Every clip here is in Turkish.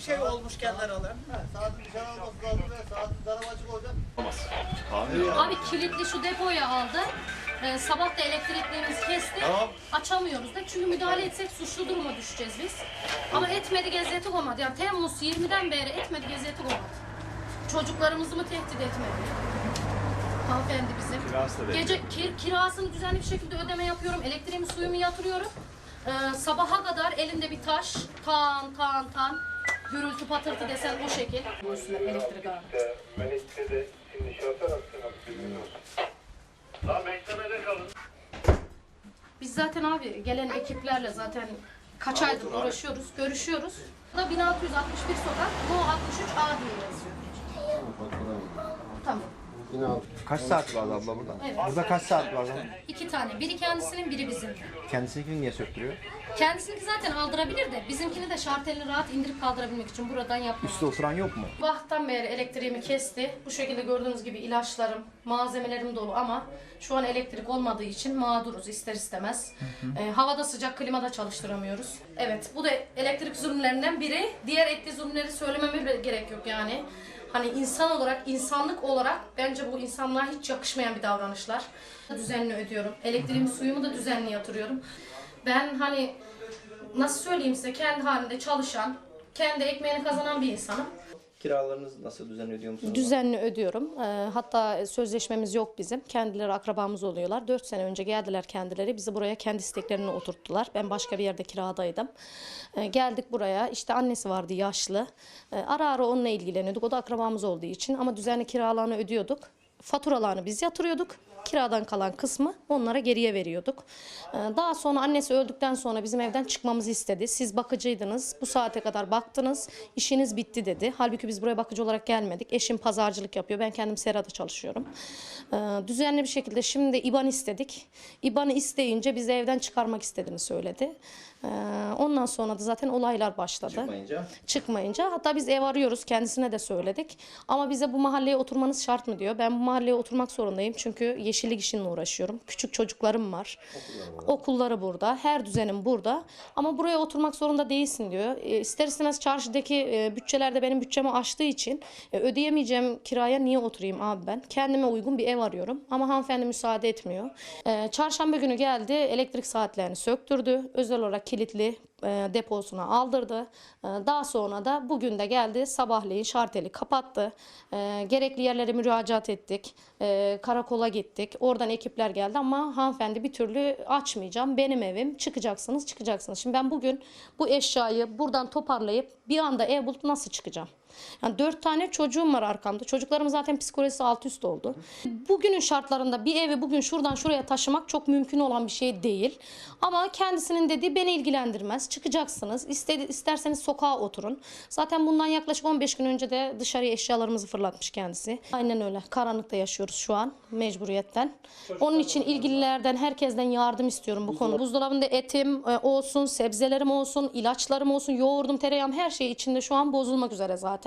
bir şey olmuş kendileri alır. Saatin dışarı alması lazım ve saatin açık olacak. Abi kilitli şu depoya aldı. Ee, sabah da elektriklerimizi kesti. Açamıyoruz da çünkü müdahale etsek suçlu duruma düşeceğiz biz. Ama etmedi geziyeti olmadı. Yani Temmuz 20'den beri etmedi geziyeti olmadı. Çocuklarımızı mı tehdit etmedi? Hanımefendi bizim. Gece ki- kirasını düzenli bir şekilde ödeme yapıyorum. Elektriğimi suyumu yatırıyorum. Ee, sabaha kadar elinde bir taş. Tan tan tan. Gürültü patırtı desen o şekil. Bu üstüne elektrik ağrı. Melek'te şimdi şoför hakkında bilginiz olsun. Daha beklemede kalın. Biz zaten abi gelen ekiplerle zaten kaç aydır uğraşıyoruz, görüşüyoruz. Da 1661 sokak, No 63 A diye yazıyor. Tamam. Kaç saat vardı abla burada? Evet. Burada kaç saat vardı? İki tane. Biri kendisinin, biri bizim. Kendisini niye söktürüyor? Kendisini zaten aldırabilir de bizimkini de şartelini rahat indirip kaldırabilmek için buradan yapmıyor. Üstte oturan yok mu? Vaktan beri elektriğimi kesti. Bu şekilde gördüğünüz gibi ilaçlarım, malzemelerim dolu ama şu an elektrik olmadığı için mağduruz ister istemez. Ee, havada sıcak klimada çalıştıramıyoruz. Evet bu da elektrik zulümlerinden biri. Diğer etli zulümleri söylememe bile gerek yok yani. Hani insan olarak, insanlık olarak bence bu insanlığa hiç yakışmayan bir davranışlar. Düzenli ödüyorum. Elektriğimi, suyumu da düzenli yatırıyorum. Ben hani nasıl söyleyeyim size kendi halinde çalışan, kendi ekmeğini kazanan bir insanım. Kiralarınızı nasıl düzenli ödüyor musunuz? Düzenli ödüyorum. Ee, hatta sözleşmemiz yok bizim. Kendileri akrabamız oluyorlar. 4 sene önce geldiler kendileri. Bizi buraya kendi isteklerini oturttular. Ben başka bir yerde kiradaydım. Ee, geldik buraya. İşte annesi vardı yaşlı. Ee, ara ara onunla ilgileniyorduk. O da akrabamız olduğu için. Ama düzenli kiralarını ödüyorduk. Faturalarını biz yatırıyorduk. Kiradan kalan kısmı onlara geriye veriyorduk. Ee, Daha sonra annesi öldükten sonra bizim evden çıkmamızı istedi. Siz bakıcıydınız, bu saate kadar baktınız, işiniz bitti dedi. Halbuki biz buraya bakıcı olarak gelmedik. Eşim pazarcılık yapıyor, ben kendim serada çalışıyorum. Ee, Düzenli bir şekilde şimdi İBAN istedik. İBAN'ı isteyince bizi evden çıkarmak istediğini söyledi. Ee, Ondan sonra da zaten olaylar başladı Çıkmayınca çıkmayınca hatta biz ev arıyoruz kendisine de söyledik. Ama bize bu mahalleye oturmanız şart mı diyor. Ben bu mahalleye oturmak zorundayım çünkü yeşillik işinle uğraşıyorum. Küçük çocuklarım var. Okulları burada. Her düzenim burada. Ama buraya oturmak zorunda değilsin diyor. E, istemez çarşıdaki e, bütçeler de benim bütçemi aştığı için e, ödeyemeyeceğim kiraya niye oturayım abi ben? Kendime uygun bir ev arıyorum. Ama hanımefendi müsaade etmiyor. E, çarşamba günü geldi elektrik saatlerini söktürdü. Özel olarak kilitli deposuna aldırdı. E, Daha sonra da bugün de geldi sabahleyin şarteli kapattı. E, Gerekli yerlere müracaat ettik. E, Karakola gittik. Oradan ekipler geldi ama hanımefendi bir türlü açmayacağım. Benim evim. Çıkacaksınız, çıkacaksınız. Şimdi ben bugün bu eşyayı buradan toparlayıp bir anda ev bulup nasıl çıkacağım? Yani dört tane çocuğum var arkamda. Çocuklarım zaten psikolojisi alt üst oldu. Bugünün şartlarında bir evi bugün şuradan şuraya taşımak çok mümkün olan bir şey değil. Ama kendisinin dediği beni ilgilendirmez. Çıkacaksınız. İstedi, isterseniz sokağa oturun. Zaten bundan yaklaşık 15 gün önce de dışarıya eşyalarımızı fırlatmış kendisi. Aynen öyle. Karanlıkta yaşıyoruz şu an mecburiyetten. Onun için ilgililerden, herkesten yardım istiyorum bu konu. Buzdolabında etim e, olsun, sebzelerim olsun, ilaçlarım olsun, yoğurdum, tereyağım her şey içinde şu an bozulmak üzere zaten.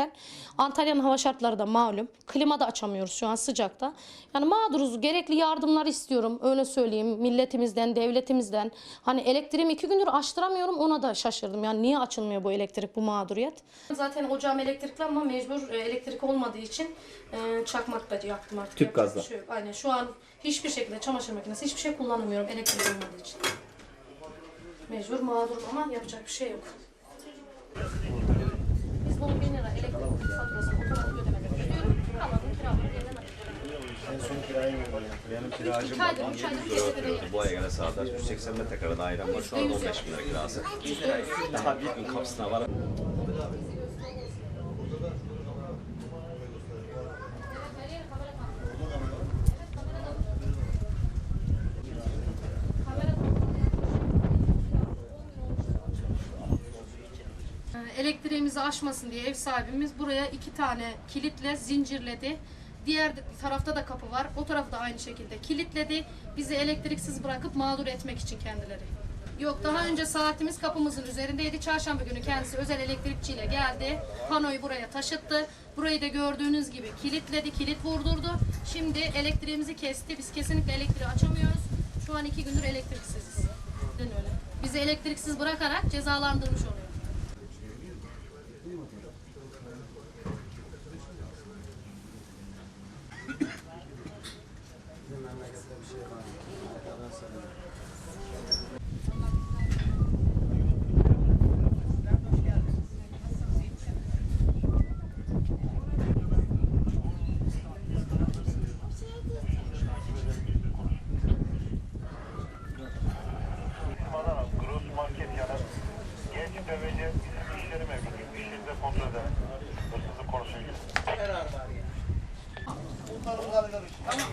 Antalya'nın hava şartları da malum. Klima da açamıyoruz şu an sıcakta. Yani mağduruz. Gerekli yardımlar istiyorum. Öyle söyleyeyim. Milletimizden, devletimizden. Hani elektriğimi iki gündür açtıramıyorum. Ona da şaşırdım. Yani niye açılmıyor bu elektrik, bu mağduriyet? Zaten ocağım elektrikli ama mecbur e, elektrik olmadığı için e, çakmakla yaktım artık. Tüp gazla. şey yok. Aynen. Şu an hiçbir şekilde çamaşır makinesi, hiçbir şey kullanamıyorum elektrik olmadığı için. Mecbur mağdurum ama yapacak bir şey yok. Biz bunu 1000 Benim kiracım üç aydır kesinlikle değil. bu aya göre sağda 180 metrekare dairem var. Şu anda 15 bin lira kirası. Daha bir kapısına var. Ee, Elektriğimizi aşmasın diye ev sahibimiz buraya iki tane kilitle zincirledi. Diğer tarafta da kapı var. O tarafı da aynı şekilde kilitledi. Bizi elektriksiz bırakıp mağdur etmek için kendileri. Yok daha önce saatimiz kapımızın üzerindeydi. Çarşamba günü kendisi özel elektrikçiyle geldi. Panoyu buraya taşıttı. Burayı da gördüğünüz gibi kilitledi, kilit vurdurdu. Şimdi elektriğimizi kesti. Biz kesinlikle elektriği açamıyoruz. Şu an iki gündür elektriksiziz. Öyle? Bizi elektriksiz bırakarak cezalandırmış oluyor. kontrol edelim. Hırsızlık konusuyla ilgili. Herhalde. Bunlar uzarlar. Tamam.